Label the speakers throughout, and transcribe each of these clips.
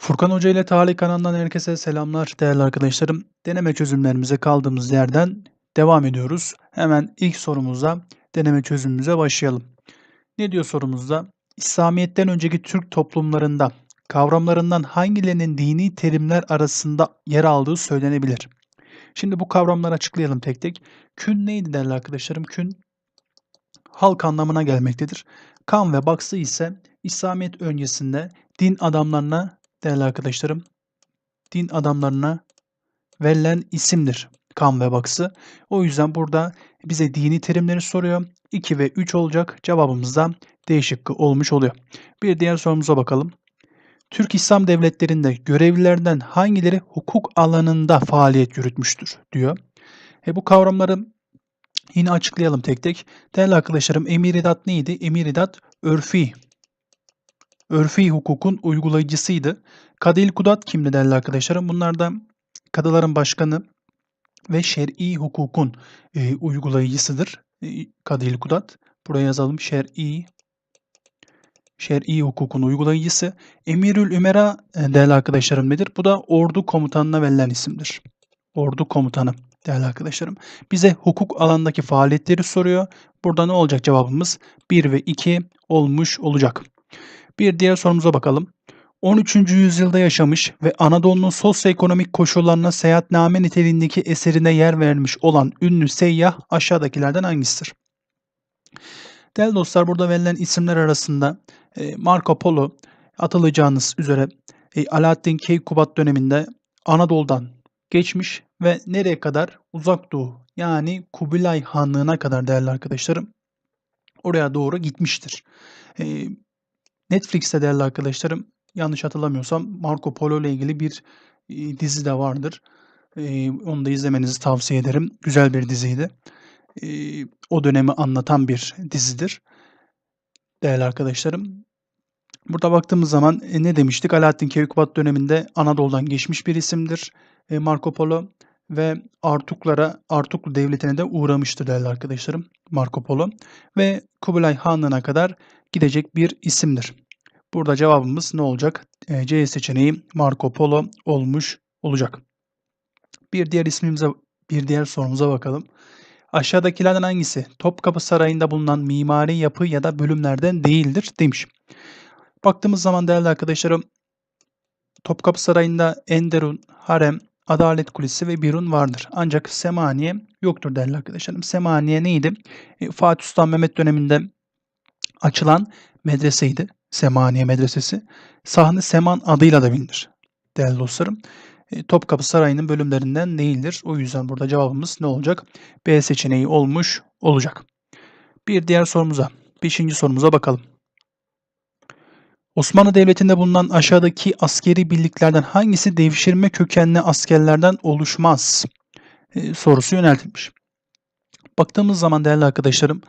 Speaker 1: Furkan Hoca ile Tarih kanalından herkese selamlar değerli arkadaşlarım. Deneme çözümlerimize kaldığımız yerden devam ediyoruz. Hemen ilk sorumuza deneme çözümümüze başlayalım. Ne diyor sorumuzda? İslamiyet'ten önceki Türk toplumlarında kavramlarından hangilerinin dini terimler arasında yer aldığı söylenebilir? Şimdi bu kavramları açıklayalım tek tek. Kün neydi değerli arkadaşlarım? Kün halk anlamına gelmektedir. Kan ve baksı ise İslamiyet öncesinde din adamlarına değerli arkadaşlarım din adamlarına verilen isimdir kan ve baksı. O yüzden burada bize dini terimleri soruyor. 2 ve 3 olacak. Cevabımız da D şıkkı olmuş oluyor. Bir diğer sorumuza bakalım. Türk İslam devletlerinde görevlilerden hangileri hukuk alanında faaliyet yürütmüştür diyor. E bu kavramları yine açıklayalım tek tek. Değerli arkadaşlarım emiridat neydi? Emiridat örfi örfi hukukun uygulayıcısıydı. Kadil Kudat kimdi değerli arkadaşlarım? Bunlar da kadıların başkanı ve şer'i hukukun e, uygulayıcısıdır. E, Kadil Kudat. Buraya yazalım şer'i şer'i hukukun uygulayıcısı. Emirül Ümera e, değerli arkadaşlarım nedir? Bu da ordu komutanına verilen isimdir. Ordu komutanı değerli arkadaşlarım. Bize hukuk alanındaki faaliyetleri soruyor. Burada ne olacak cevabımız? 1 ve 2 olmuş olacak. Bir diğer sorumuza bakalım. 13. yüzyılda yaşamış ve Anadolu'nun sosyoekonomik koşullarına seyahatname niteliğindeki eserine yer vermiş olan ünlü seyyah aşağıdakilerden hangisidir? Değerli dostlar burada verilen isimler arasında e, Marco Polo atılacağınız üzere e, Alaaddin Keykubat döneminde Anadolu'dan geçmiş ve nereye kadar? Uzak Doğu yani Kubilay Hanlığı'na kadar değerli arkadaşlarım oraya doğru gitmiştir. Netflix'te değerli arkadaşlarım yanlış hatırlamıyorsam Marco Polo ile ilgili bir e, dizi de vardır. E, onu da izlemenizi tavsiye ederim. Güzel bir diziydi. E, o dönemi anlatan bir dizidir. Değerli arkadaşlarım. Burada baktığımız zaman e, ne demiştik? Alaaddin Keykubat döneminde Anadolu'dan geçmiş bir isimdir. E, Marco Polo ve Artuklara, Artuklu devletine de uğramıştır değerli arkadaşlarım Marco Polo. Ve Kubilay Hanlığı'na kadar gidecek bir isimdir. Burada cevabımız ne olacak? E, C seçeneği Marco Polo olmuş olacak. Bir diğer ismimize, bir diğer sorumuza bakalım. Aşağıdakilerden hangisi Topkapı Sarayı'nda bulunan mimari yapı ya da bölümlerden değildir demiş. Baktığımız zaman değerli arkadaşlarım Topkapı Sarayı'nda Enderun, Harem, Adalet Kulesi ve Birun vardır. Ancak Semaniye yoktur değerli arkadaşlarım. Semaniye neydi? E, Fatih Sultan Mehmet döneminde açılan medreseydi. Semaniye Medresesi. Sahne Seman adıyla da bilinir. Değerli dostlarım. E, Topkapı Sarayı'nın bölümlerinden değildir. O yüzden burada cevabımız ne olacak? B seçeneği olmuş olacak. Bir diğer sorumuza, beşinci sorumuza bakalım. Osmanlı Devleti'nde bulunan aşağıdaki askeri birliklerden hangisi devşirme kökenli askerlerden oluşmaz? E, sorusu yöneltilmiş. Baktığımız zaman değerli arkadaşlarım,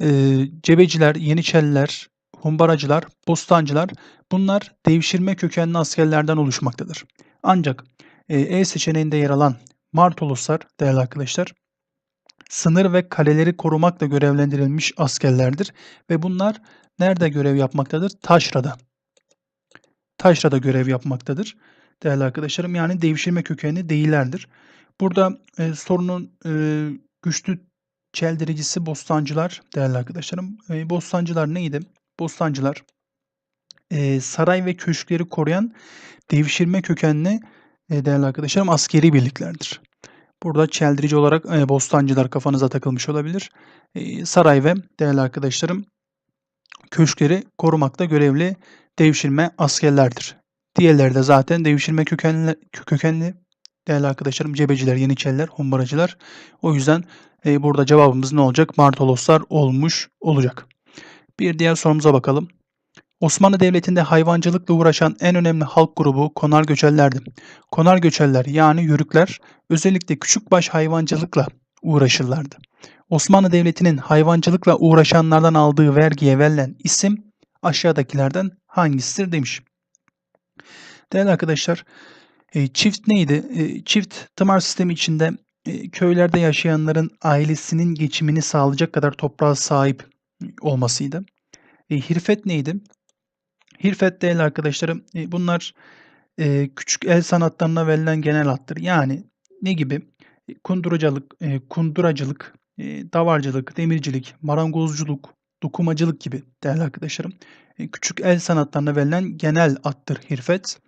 Speaker 1: e, Cebeciler, Yeniçeriler, Humbaracılar, Bostancılar bunlar devşirme kökenli askerlerden oluşmaktadır. Ancak e, e seçeneğinde yer alan Martoluslar değerli arkadaşlar sınır ve kaleleri korumakla görevlendirilmiş askerlerdir ve bunlar nerede görev yapmaktadır? Taşra'da. Taşra'da görev yapmaktadır değerli arkadaşlarım. Yani devşirme kökenli değillerdir. Burada e, sorunun e, güçlü çeldiricisi bostancılar değerli arkadaşlarım. E, bostancılar neydi? Bostancılar e, saray ve köşkleri koruyan devşirme kökenli e, değerli arkadaşlarım askeri birliklerdir. Burada çeldirici olarak e, bostancılar kafanıza takılmış olabilir. E, saray ve değerli arkadaşlarım köşkleri korumakta görevli devşirme askerlerdir. Diğerleri de zaten devşirme kökenli, kökenli değerli arkadaşlarım cebeciler, yeniçeriler, humbaracılar. O yüzden e, burada cevabımız ne olacak? Martoloslar olmuş olacak. Bir diğer sorumuza bakalım. Osmanlı Devleti'nde hayvancılıkla uğraşan en önemli halk grubu konar göçerlerdi. Konar göçerler yani yörükler özellikle küçükbaş hayvancılıkla uğraşırlardı. Osmanlı Devleti'nin hayvancılıkla uğraşanlardan aldığı vergiye verilen isim aşağıdakilerden hangisidir demiş. Değerli arkadaşlar, e, çift neydi? E, çift tımar sistemi içinde e, köylerde yaşayanların ailesinin geçimini sağlayacak kadar toprağa sahip olmasıydı. E, hirfet neydi? Hirfet değerli arkadaşlarım e, bunlar eee, küçük el sanatlarına verilen genel addır. Yani ne gibi? E, kunduracılık, eee, kunduracılık, eee, davarcılık, demircilik, marangozculuk, dokumacılık gibi değerli arkadaşlarım. E, küçük el sanatlarına verilen genel addır hirfet.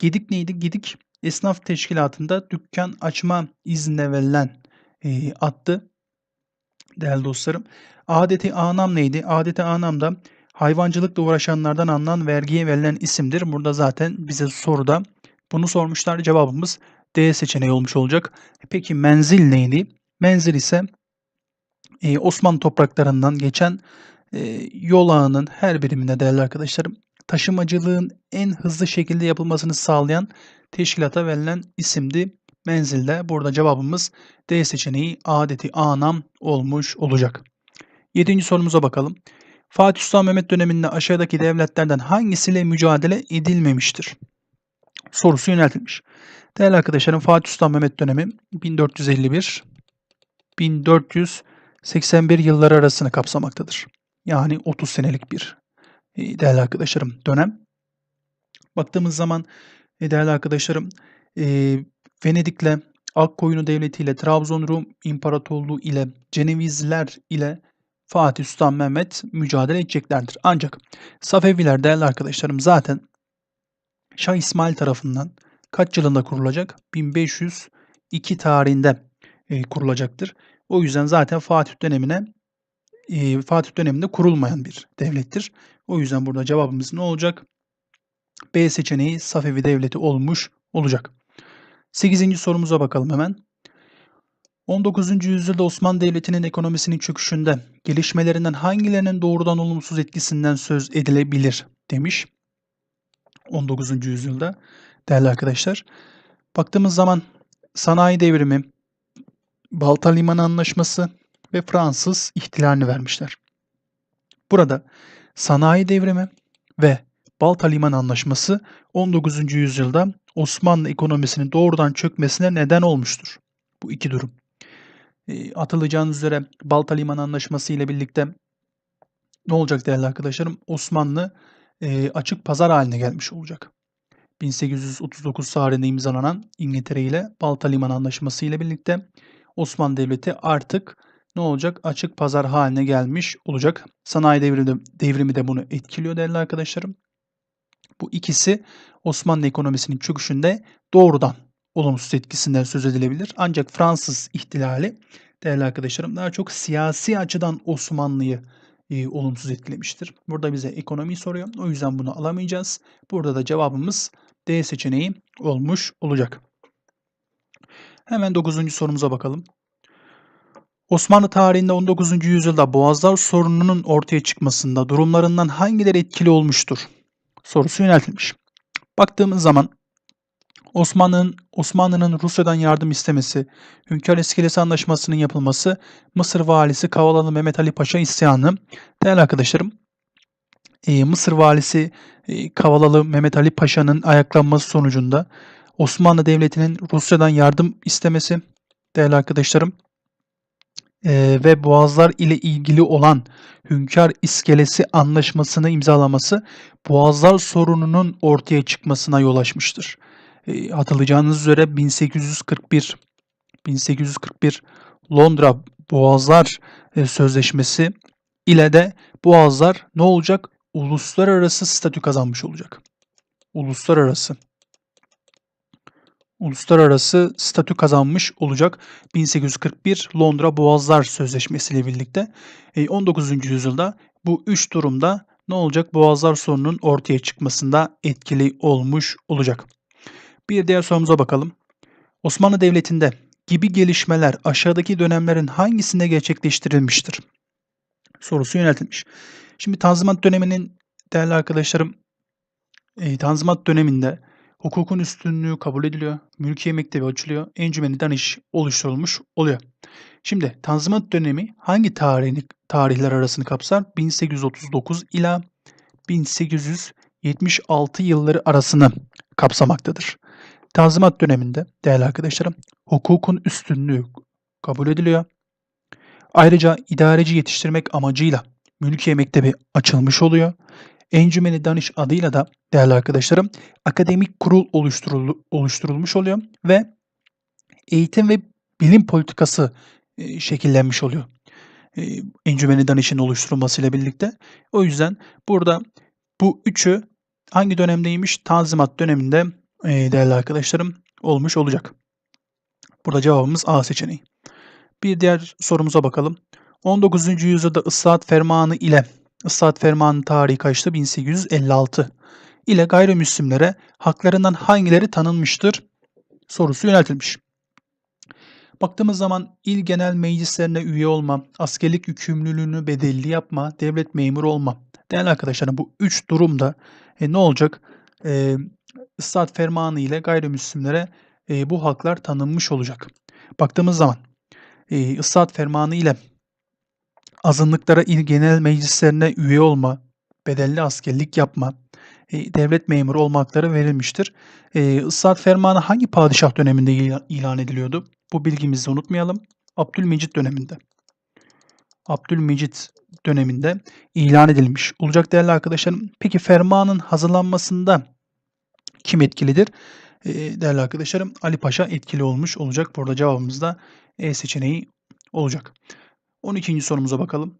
Speaker 1: Gedik neydi? Gedik esnaf teşkilatında dükkan açma iznine verilen eee addı. Değerli dostlarım. Adeti anam neydi? Adeti anam da hayvancılıkla uğraşanlardan alınan vergiye verilen isimdir. Burada zaten bize soruda bunu sormuşlar. Cevabımız D seçeneği olmuş olacak. Peki menzil neydi? Menzil ise e, Osmanlı topraklarından geçen e, yol ağının her birimine değerli arkadaşlarım taşımacılığın en hızlı şekilde yapılmasını sağlayan teşkilata verilen isimdi. Menzilde burada cevabımız D seçeneği adeti anam olmuş olacak. Yedinci sorumuza bakalım. Fatih Sultan Mehmet döneminde aşağıdaki devletlerden hangisiyle mücadele edilmemiştir? Sorusu yöneltilmiş. Değerli arkadaşlarım Fatih Sultan Mehmet dönemi 1451 1481 yılları arasını kapsamaktadır. Yani 30 senelik bir değerli arkadaşlarım dönem. Baktığımız zaman e, değerli arkadaşlarım e, Venedik'le Akkoyunlu Devleti ile Trabzon Rum İmparatorluğu ile Cenevizler ile Fatih Sultan Mehmet mücadele edeceklerdir. Ancak Safeviler değerli arkadaşlarım zaten Şah İsmail tarafından kaç yılında kurulacak? 1502 tarihinde e, kurulacaktır. O yüzden zaten Fatih dönemine e, Fatih döneminde kurulmayan bir devlettir. O yüzden burada cevabımız ne olacak? B seçeneği Safevi Devleti olmuş olacak. 8. sorumuza bakalım hemen. 19. yüzyılda Osmanlı Devleti'nin ekonomisinin çöküşünde gelişmelerinden hangilerinin doğrudan olumsuz etkisinden söz edilebilir demiş. 19. yüzyılda değerli arkadaşlar. Baktığımız zaman sanayi devrimi, Balta Limanı Anlaşması ve Fransız ihtilalini vermişler. Burada sanayi devrimi ve Balta Limanı Anlaşması 19. yüzyılda Osmanlı ekonomisinin doğrudan çökmesine neden olmuştur. Bu iki durum. E, atılacağınız üzere Balta Limanı Anlaşması ile birlikte ne olacak değerli arkadaşlarım? Osmanlı e, açık pazar haline gelmiş olacak. 1839 tarihinde imzalanan İngiltere ile Balta Limanı Anlaşması ile birlikte Osmanlı Devleti artık ne olacak? Açık pazar haline gelmiş olacak. Sanayi devrimi, devrimi de bunu etkiliyor değerli arkadaşlarım. Bu ikisi Osmanlı ekonomisinin çöküşünde doğrudan olumsuz etkisinden söz edilebilir. Ancak Fransız ihtilali değerli arkadaşlarım daha çok siyasi açıdan Osmanlı'yı e, olumsuz etkilemiştir. Burada bize ekonomiyi soruyor. O yüzden bunu alamayacağız. Burada da cevabımız D seçeneği olmuş olacak. Hemen 9. sorumuza bakalım. Osmanlı tarihinde 19. yüzyılda Boğazlar sorununun ortaya çıkmasında durumlarından hangileri etkili olmuştur? Sorusu yöneltilmiş. Baktığımız zaman Osmanlı'nın Osmanlı'nın Rusya'dan yardım istemesi, Hünkar İskelesi Anlaşması'nın yapılması, Mısır valisi Kavalalı Mehmet Ali Paşa isyanı. Değerli arkadaşlarım, e, Mısır valisi e, Kavalalı Mehmet Ali Paşa'nın ayaklanması sonucunda Osmanlı Devleti'nin Rusya'dan yardım istemesi, değerli arkadaşlarım, e, ve Boğazlar ile ilgili olan Hünkar İskelesi Anlaşması'nı imzalaması Boğazlar sorununun ortaya çıkmasına yol açmıştır. E, hatırlayacağınız üzere 1841 1841 Londra Boğazlar e, Sözleşmesi ile de Boğazlar ne olacak? Uluslararası statü kazanmış olacak. Uluslararası uluslararası statü kazanmış olacak 1841 Londra Boğazlar Sözleşmesi ile birlikte. 19. E, yüzyılda bu üç durumda ne olacak? Boğazlar sorunun ortaya çıkmasında etkili olmuş olacak. Bir diğer sorumuza bakalım. Osmanlı Devleti'nde gibi gelişmeler aşağıdaki dönemlerin hangisinde gerçekleştirilmiştir? Sorusu yöneltilmiş. Şimdi Tanzimat döneminin değerli arkadaşlarım e, Tanzimat döneminde hukukun üstünlüğü kabul ediliyor, mülkiye mektebi açılıyor, encümeni danış oluşturulmuş oluyor. Şimdi Tanzimat dönemi hangi tarihini, tarihler arasını kapsar? 1839 ila 1876 yılları arasını kapsamaktadır. Tanzimat döneminde değerli arkadaşlarım hukukun üstünlüğü kabul ediliyor. Ayrıca idareci yetiştirmek amacıyla mülkiye mektebi açılmış oluyor. Encümeni Danış adıyla da değerli arkadaşlarım akademik kurul oluşturul oluşturulmuş oluyor ve eğitim ve bilim politikası, eee, şekillenmiş oluyor. Eee, Encümeni Danış'ın oluşturulmasıyla birlikte. O yüzden burada bu üçü hangi dönemdeymiş? Tanzimat döneminde, eee, değerli arkadaşlarım olmuş olacak. Burada cevabımız A seçeneği. Bir diğer sorumuza bakalım. 19. yüzyılda Islahat Fermanı ile Islahat Fermanı tarihi kaçtı? 1856 ile gayrimüslimlere haklarından hangileri tanınmıştır? Sorusu yöneltilmiş. Baktığımız zaman il genel meclislerine üye olma, askerlik yükümlülüğünü bedelli yapma, devlet memuru olma. Değerli arkadaşlarım bu üç durumda e, ne olacak? E, Islahat Fermanı ile gayrimüslimlere e, bu haklar tanınmış olacak. Baktığımız zaman e, Islahat Fermanı ile azınlıklara il genel meclislerine üye olma, bedelli askerlik yapma, e, devlet memuru olma hakları verilmiştir. E, Islahat Fermanı hangi padişah döneminde ila- ilan ediliyordu? Bu bilgimizi unutmayalım. Abdülmecit döneminde. Abdülmecit döneminde ilan edilmiş olacak değerli arkadaşlarım. Peki fermanın hazırlanmasında kim etkilidir? E, değerli arkadaşlarım Ali Paşa etkili olmuş olacak. Burada cevabımız da E seçeneği olacak. 12. sorumuza bakalım.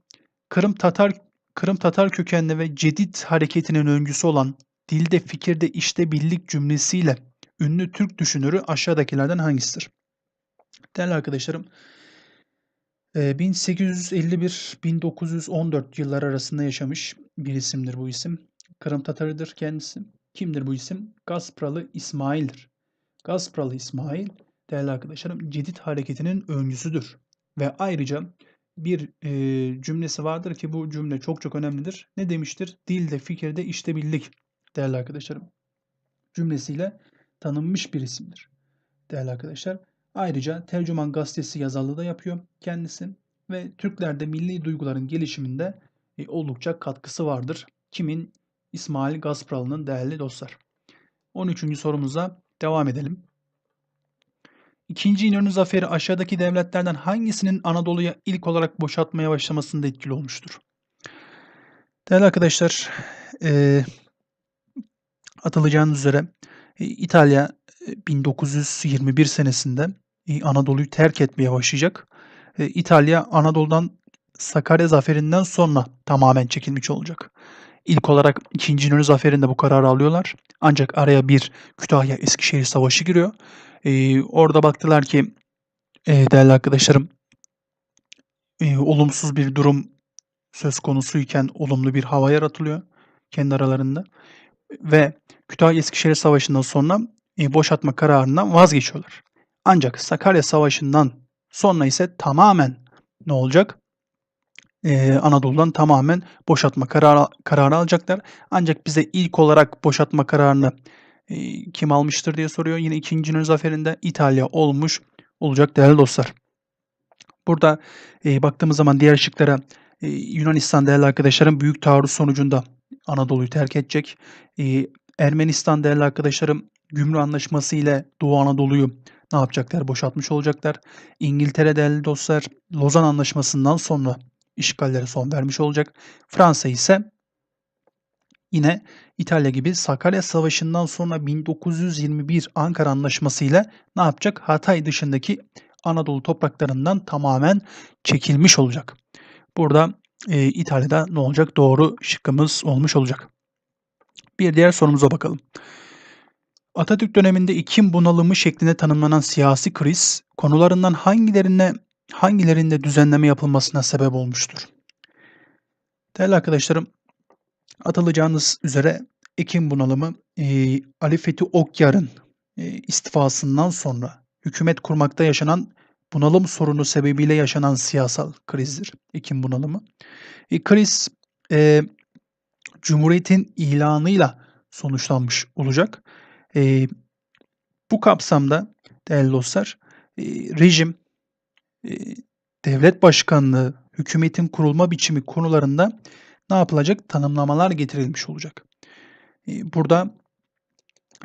Speaker 1: Kırım Tatar Kırım Tatar kökenli ve Cedid hareketinin öncüsü olan dilde, fikirde, işte birlik cümlesiyle ünlü Türk düşünürü aşağıdakilerden hangisidir? Değerli arkadaşlarım, eee, 1851-1914 yılları arasında yaşamış bir isimdir bu isim. Kırım Tatarıdır kendisi. Kimdir bu isim? Gaspralı İsmail'dir. Gaspralı İsmail, değerli arkadaşlarım, Cedid hareketinin öncüsüdür. Ve ayrıca bir eee, cümlesi vardır ki bu cümle çok çok önemlidir. Ne demiştir? Dilde, fikirde, işte birlik değerli arkadaşlarım. Cümlesiyle tanınmış bir isimdir değerli arkadaşlar. Ayrıca Tercüman Gazetesi yazarlığı da yapıyor kendisi ve Türklerde milli duyguların gelişiminde e, oldukça katkısı vardır. Kimin? İsmail Gaspralı'nın değerli dostlar. 13. sorumuza devam edelim. İkinci İnönü Zaferi aşağıdaki devletlerden hangisinin Anadolu'ya ilk olarak boşaltmaya başlamasında etkili olmuştur? Değerli arkadaşlar, eee atılacağınız üzere e, İtalya e, 1921 senesinde e, Anadolu'yu terk etmeye başlayacak. E, İtalya Anadolu'dan Sakarya Zaferi'nden sonra tamamen çekilmiş olacak. İlk olarak 2. İnönü Zaferi'nde bu kararı alıyorlar. Ancak araya bir Kütahya Eskişehir Savaşı giriyor. E, orada baktılar ki e, değerli arkadaşlarım e, olumsuz bir durum söz konusuyken olumlu bir hava yaratılıyor kendi aralarında ve Kütahya Eskişehir Savaşı'ndan sonra e, boşaltma kararından vazgeçiyorlar. Ancak Sakarya Savaşı'ndan sonra ise tamamen ne olacak? Ee, Anadolu'dan tamamen boşaltma kararı, kararı alacaklar. Ancak bize ilk olarak boşaltma kararını e, kim almıştır diye soruyor. Yine 2. İnönü Zaferi'nde İtalya olmuş olacak değerli dostlar. Burada e, baktığımız zaman diğer şıklara e, Yunanistan değerli arkadaşlarım büyük taarruz sonucunda Anadolu'yu terk edecek. E, Ermenistan değerli arkadaşlarım Gümrü Anlaşması ile Doğu Anadolu'yu ne yapacaklar? Boşaltmış olacaklar. İngiltere değerli dostlar Lozan Anlaşması'ndan sonra işgallere son vermiş olacak. Fransa ise yine İtalya gibi Sakarya Savaşı'ndan sonra 1921 Ankara Anlaşması ile ne yapacak? Hatay dışındaki Anadolu topraklarından tamamen çekilmiş olacak. Burada e, İtalya'da ne olacak? Doğru şıkkımız olmuş olacak. Bir diğer sorumuza bakalım. Atatürk döneminde ikim bunalımı şeklinde tanımlanan siyasi kriz konularından hangilerine hangilerinde düzenleme yapılmasına sebep olmuştur? Değerli arkadaşlarım, atılacağınız üzere Ekim bunalımı e, Ali Fethi Okyar'ın e, istifasından sonra hükümet kurmakta yaşanan bunalım sorunu sebebiyle yaşanan siyasal krizdir. Ekim bunalımı. E, kriz e, Cumhuriyet'in ilanıyla sonuçlanmış olacak. E, bu kapsamda değerli dostlar e, rejim, e, devlet başkanlığı, hükümetin kurulma biçimi konularında ne yapılacak? Tanımlamalar getirilmiş olacak. E, burada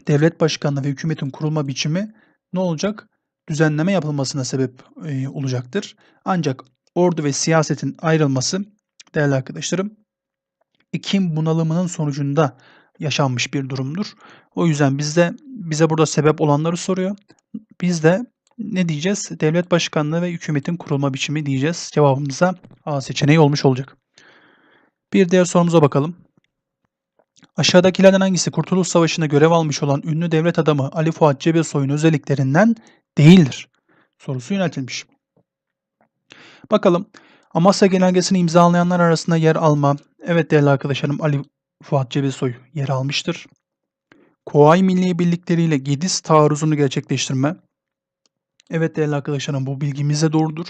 Speaker 1: devlet başkanlığı ve hükümetin kurulma biçimi ne olacak? Düzenleme yapılmasına sebep e, olacaktır. Ancak ordu ve siyasetin ayrılması değerli arkadaşlarım ekim bunalımının sonucunda yaşanmış bir durumdur. O yüzden bizde bize burada sebep olanları soruyor. Biz de ne diyeceğiz? Devlet başkanlığı ve hükümetin kurulma biçimi diyeceğiz. Cevabımıza A seçeneği olmuş olacak. Bir diğer sorumuza bakalım. Aşağıdakilerden hangisi Kurtuluş Savaşı'nda görev almış olan ünlü devlet adamı Ali Fuat Cebesoy'un özelliklerinden değildir? Sorusu yöneltilmiş. Bakalım. Amasya Genelgesi'ni imzalayanlar arasında yer alma. Evet değerli arkadaşlarım Ali Fuat Cebesoy yer almıştır. Kuvayi Milli Birlikleri ile Gediz taarruzunu gerçekleştirme. Evet değerli arkadaşlarım bu bilgimiz de doğrudur.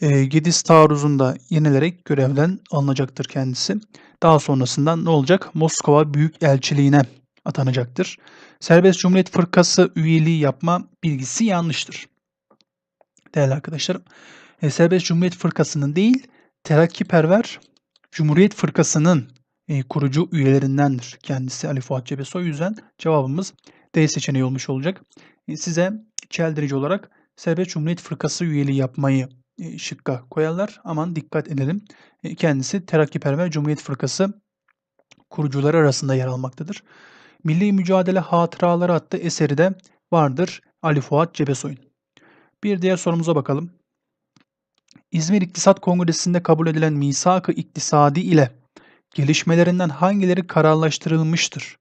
Speaker 1: E, Gediz taarruzunda yenilerek görevden alınacaktır kendisi. Daha sonrasında ne olacak? Moskova Büyükelçiliğine atanacaktır. Serbest Cumhuriyet Fırkası üyeliği yapma bilgisi yanlıştır. Değerli arkadaşlarım, e, Serbest Cumhuriyet Fırkası'nın değil, Terakkiperver Cumhuriyet Fırkası'nın e, kurucu üyelerindendir. Kendisi Ali Fuat Cebesoy. Yüzden cevabımız D seçeneği olmuş olacak. E, size çeldirici olarak Serbest Cumhuriyet Fırkası üyeliği yapmayı şıkka koyarlar. Aman dikkat edelim. E, kendisi Terakkiperver Cumhuriyet Fırkası kurucuları arasında yer almaktadır. Milli Mücadele Hatıraları adlı eseri de vardır Ali Fuat Cebesoy'un. Bir diğer sorumuza bakalım. İzmir İktisat Kongresi'nde kabul edilen misak-ı iktisadi ile gelişmelerinden hangileri kararlaştırılmıştır?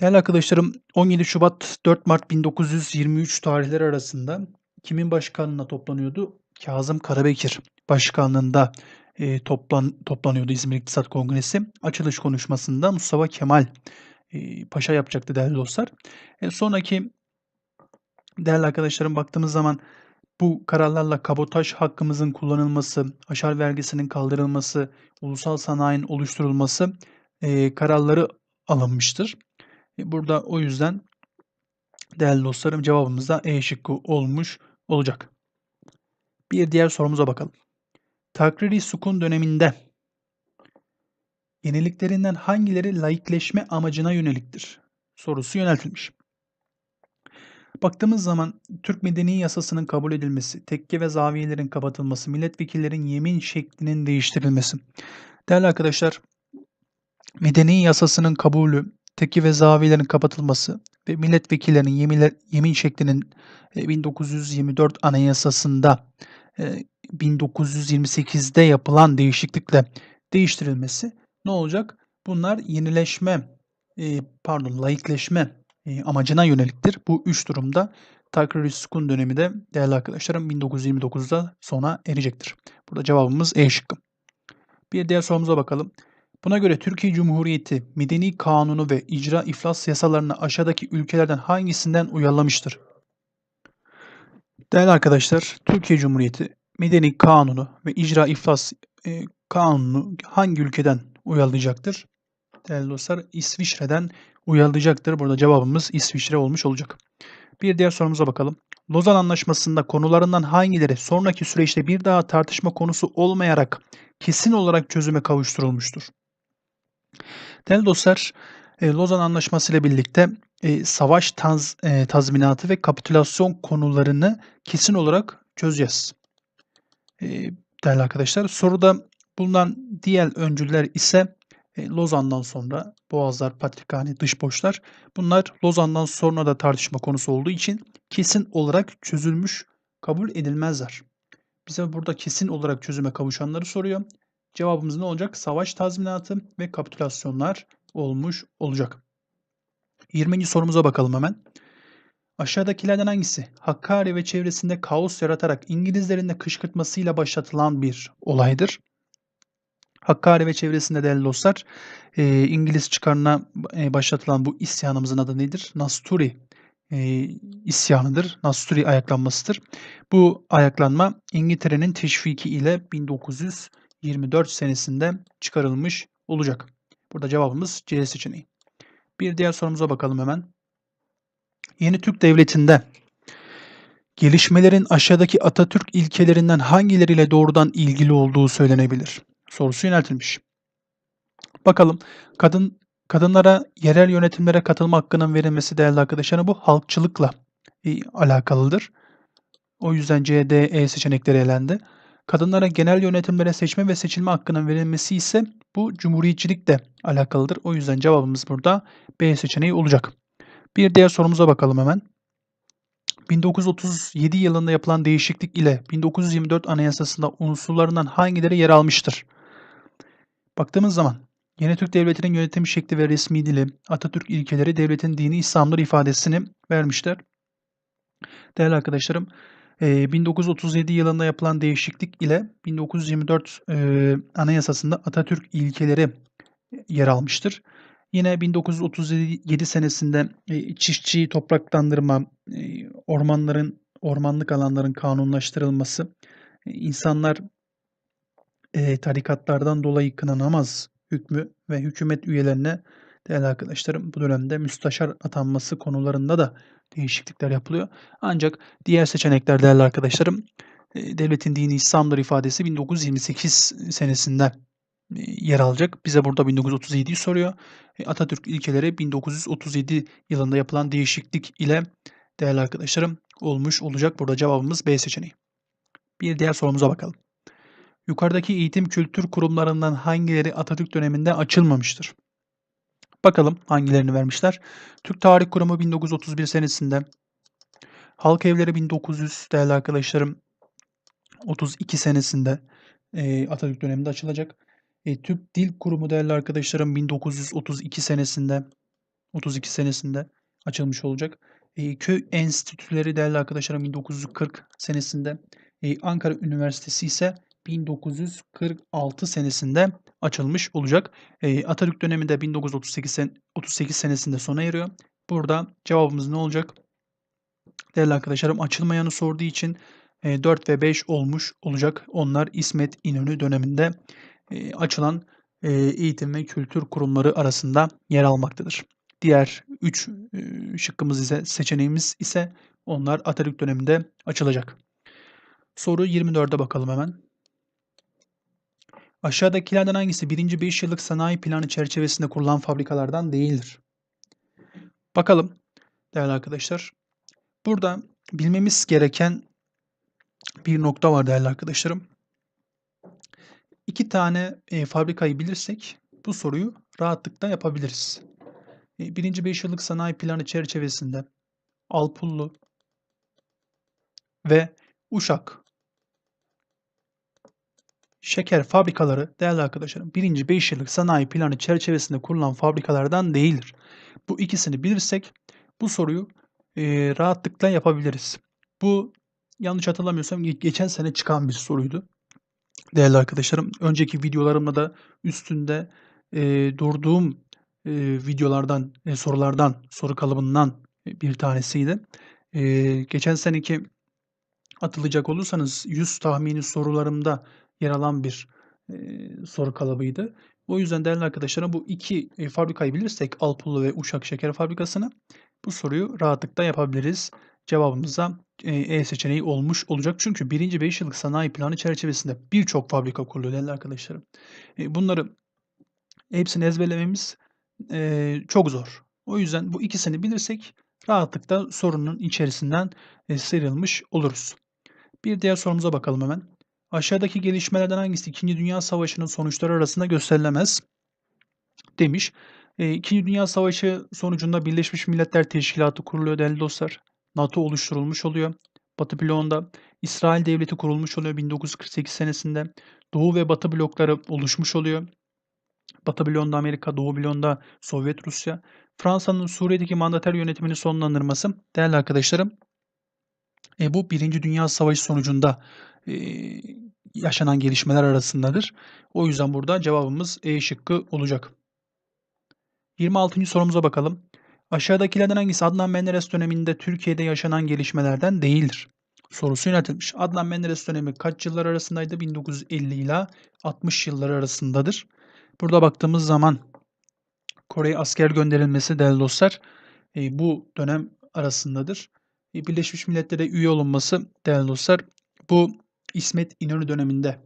Speaker 1: Değerli arkadaşlarım 17 Şubat 4 Mart 1923 tarihleri arasında kimin başkanlığına toplanıyordu? Kazım Karabekir başkanlığında e, toplan, toplanıyordu İzmir İktisat Kongresi. Açılış konuşmasında Mustafa Kemal e, Paşa yapacaktı değerli dostlar. E, sonraki değerli arkadaşlarım baktığımız zaman bu kararlarla kabotaj hakkımızın kullanılması, aşar vergisinin kaldırılması, ulusal sanayinin oluşturulması e, kararları alınmıştır. E, burada o yüzden değerli dostlarım cevabımız da E şıkkı olmuş olacak. Bir diğer sorumuza bakalım. Takriri sukun döneminde yeniliklerinden hangileri laikleşme amacına yöneliktir? Sorusu yöneltilmiş. Baktığımız zaman Türk Medeni Yasası'nın kabul edilmesi, tekke ve zaviyelerin kapatılması, milletvekillerin yemin şeklinin değiştirilmesi. Değerli arkadaşlar, Medeni Yasası'nın kabulü, tekke ve zaviyelerin kapatılması ve milletvekillerinin yeminler, yemin şeklinin 1924 e, Anayasası'nda 1928'de e, yapılan değişiklikle değiştirilmesi ne olacak? Bunlar yenileşme, e, pardon laikleşme amacına yöneliktir. Bu üç durumda Takriri Sukun dönemi de değerli arkadaşlarım 1929'da sona erecektir. Burada cevabımız E şıkkı. Bir diğer sorumuza bakalım. Buna göre Türkiye Cumhuriyeti medeni kanunu ve icra iflas yasalarını aşağıdaki ülkelerden hangisinden uyarlamıştır? Değerli arkadaşlar, Türkiye Cumhuriyeti medeni kanunu ve icra iflas e, kanunu hangi ülkeden uyarlayacaktır? Değerli dostlar, İsviçre'den uyarlayacaktır. Burada cevabımız İsviçre olmuş olacak. Bir diğer sorumuza bakalım. Lozan Anlaşması'nda konularından hangileri sonraki süreçte bir daha tartışma konusu olmayarak kesin olarak çözüme kavuşturulmuştur? Değerli dostlar, e, Lozan Anlaşması ile birlikte e, savaş taz, e, tazminatı ve kapitülasyon konularını kesin olarak çözeceğiz. Değerli arkadaşlar, soruda bulunan diğer öncüller ise Lozan'dan sonra Boğazlar, Patrikhane, dış borçlar bunlar Lozan'dan sonra da tartışma konusu olduğu için kesin olarak çözülmüş kabul edilmezler. Bize burada kesin olarak çözüme kavuşanları soruyor. Cevabımız ne olacak? Savaş tazminatı ve kapitülasyonlar olmuş olacak. 20. sorumuza bakalım hemen. Aşağıdakilerden hangisi Hakkari ve çevresinde kaos yaratarak İngilizlerin de kışkırtmasıyla başlatılan bir olaydır? Hakkari ve çevresinde değerli dostlar e, İngiliz çıkarına e, başlatılan bu isyanımızın adı nedir? Nasturi e, isyanıdır. Nasturi ayaklanmasıdır. Bu ayaklanma İngiltere'nin teşviki ile 1924 senesinde çıkarılmış olacak. Burada cevabımız C seçeneği. Bir diğer sorumuza bakalım hemen. Yeni Türk Devleti'nde gelişmelerin aşağıdaki Atatürk ilkelerinden hangileriyle doğrudan ilgili olduğu söylenebilir? sorusu yöneltilmiş. Bakalım kadın kadınlara yerel yönetimlere katılma hakkının verilmesi değerli arkadaşlarım bu halkçılıkla alakalıdır. O yüzden C, D, E seçenekleri elendi. Kadınlara genel yönetimlere seçme ve seçilme hakkının verilmesi ise bu cumhuriyetçilikle alakalıdır. O yüzden cevabımız burada B seçeneği olacak. Bir diğer sorumuza bakalım hemen. 1937 yılında yapılan değişiklik ile 1924 Anayasası'nda unsurlarından hangileri yer almıştır? Baktığımız zaman Yeni Türk Devleti'nin yönetim şekli ve resmi dili, Atatürk ilkeleri, devletin dini İslam'dır ifadesini vermişler. Değerli arkadaşlarım, 1937 yılında yapılan değişiklik ile 1924 Anayasası'nda Atatürk ilkeleri yer almıştır. Yine 1937 senesinde çiftçiyi topraklandırma, ormanların ormanlık alanların kanunlaştırılması, insanlar tarikatlardan dolayı kınanamaz hükmü ve hükümet üyelerine değerli arkadaşlarım bu dönemde müsteşar atanması konularında da değişiklikler yapılıyor. Ancak diğer seçenekler değerli arkadaşlarım devletin dini İslam'dır ifadesi 1928 senesinde yer alacak. Bize burada 1937'yi soruyor. Atatürk ilkeleri 1937 yılında yapılan değişiklik ile değerli arkadaşlarım olmuş olacak. Burada cevabımız B seçeneği. Bir diğer sorumuza bakalım. Yukarıdaki eğitim kültür kurumlarından hangileri Atatürk döneminde açılmamıştır? Bakalım hangilerini vermişler. Türk Tarih Kurumu 1931 senesinde. Halk Evleri 1900 değerli arkadaşlarım 32 senesinde e, Atatürk döneminde açılacak. E, Türk Dil Kurumu değerli arkadaşlarım 1932 senesinde 32 senesinde açılmış olacak. E, köy enstitüleri değerli arkadaşlarım 1940 senesinde. E, Ankara Üniversitesi ise 1946 senesinde açılmış olacak. E, Atatürk dönemi de 1938 sen 38 senesinde sona eriyor. Burada cevabımız ne olacak? Değerli arkadaşlarım açılmayanı sorduğu için e, 4 ve 5 olmuş olacak. Onlar İsmet İnönü döneminde e, açılan e, eğitim ve kültür kurumları arasında yer almaktadır. Diğer 3 e, şıkkımız ise seçeneğimiz ise onlar Atatürk döneminde açılacak. Soru 24'e bakalım hemen. Aşağıdakilerden hangisi 1. 5 yıllık sanayi planı çerçevesinde kurulan fabrikalardan değildir? Bakalım değerli arkadaşlar. Burada bilmemiz gereken bir nokta var değerli arkadaşlarım. İki tane e, fabrikayı bilirsek bu soruyu rahatlıkla yapabiliriz. E, birinci 5 yıllık sanayi planı çerçevesinde Alpullu ve Uşak şeker fabrikaları değerli arkadaşlarım birinci 5 yıllık sanayi planı çerçevesinde kurulan fabrikalardan değildir. Bu ikisini bilirsek bu soruyu e, rahatlıkla yapabiliriz. Bu yanlış hatırlamıyorsam geçen sene çıkan bir soruydu. Değerli arkadaşlarım önceki videolarımda da üstünde e, durduğum e, videolardan, e, sorulardan, soru kalıbından bir tanesiydi. E, geçen seneki atılacak olursanız 100 tahmini sorularımda yer alan bir e, soru kalıbıydı. O yüzden değerli arkadaşlarım bu iki e, fabrikayı bilirsek Alpullu ve Uşak Şeker Fabrikası'nı bu soruyu rahatlıkla yapabiliriz. Cevabımıza e, e seçeneği olmuş olacak. Çünkü birinci 5 yıllık sanayi planı çerçevesinde birçok fabrika kuruluyor değerli arkadaşlarım. Bunları hepsini ezberlememiz çok zor. O yüzden bu ikisini bilirsek rahatlıkla sorunun içerisinden e, sıyrılmış oluruz. Bir diğer sorumuza bakalım hemen. Aşağıdaki gelişmelerden hangisi 2. Dünya Savaşı'nın sonuçları arasında gösterilemez? Demiş. E, İkinci Dünya Savaşı sonucunda Birleşmiş Milletler Teşkilatı kuruluyor değerli dostlar. NATO oluşturulmuş oluyor. Batı bloğunda İsrail Devleti kurulmuş oluyor 1948 senesinde. Doğu ve Batı blokları oluşmuş oluyor. Batı bloğunda Amerika, Doğu bloğunda Sovyet Rusya. Fransa'nın Suriye'deki mandater yönetimini sonlandırması değerli arkadaşlarım e, bu Birinci Dünya Savaşı sonucunda e, yaşanan gelişmeler arasındadır. O yüzden burada cevabımız E şıkkı olacak. 26. sorumuza bakalım. Aşağıdakilerden hangisi Adnan Menderes döneminde Türkiye'de yaşanan gelişmelerden değildir? Sorusu yöneltilmiş. Adnan Menderes dönemi kaç yıllar arasındaydı? 1950 ile 60 yıllar arasındadır. Burada baktığımız zaman Kore'ye asker gönderilmesi değerli dostlar e, bu dönem arasındadır. E, Birleşmiş Milletler'e üye olunması değerli dostlar bu İsmet İnönü döneminde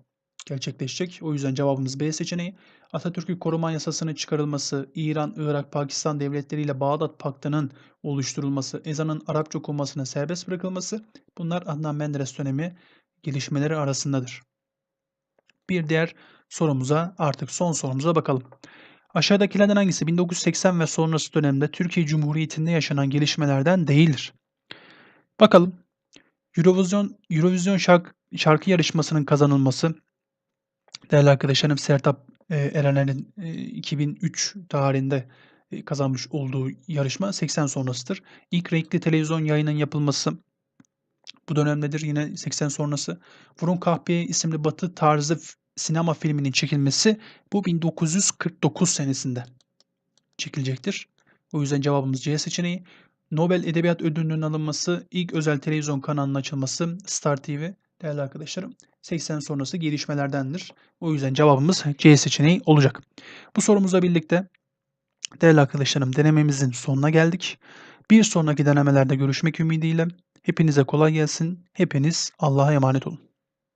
Speaker 1: gerçekleşecek. O yüzden cevabımız B seçeneği. Atatürk'ü koruma yasasının çıkarılması, İran, Irak, Pakistan devletleriyle Bağdat Paktı'nın oluşturulması, ezanın Arapça okunmasına serbest bırakılması bunlar Adnan Menderes dönemi gelişmeleri arasındadır. Bir diğer sorumuza artık son sorumuza bakalım. Aşağıdakilerden hangisi 1980 ve sonrası dönemde Türkiye Cumhuriyeti'nde yaşanan gelişmelerden değildir? Bakalım. Eurovision, Eurovision şarkı, şarkı yarışmasının kazanılması değerli arkadaşlarım Sertab e, Erener'in e, 2003 tarihinde e, kazanmış olduğu yarışma 80 sonrasıdır. İlk renkli televizyon yayının yapılması bu dönemdedir yine 80 sonrası. Vurun Kahpeye isimli batı tarzı sinema filminin çekilmesi bu 1949 senesinde çekilecektir. O yüzden cevabımız C seçeneği. Nobel Edebiyat Ödülü'nün alınması, ilk özel televizyon kanalının açılması Star TV değerli arkadaşlarım 80 sonrası gelişmelerdendir. O yüzden cevabımız C seçeneği olacak. Bu sorumuzla birlikte değerli arkadaşlarım denememizin sonuna geldik. Bir sonraki denemelerde görüşmek ümidiyle hepinize kolay gelsin. Hepiniz Allah'a emanet olun.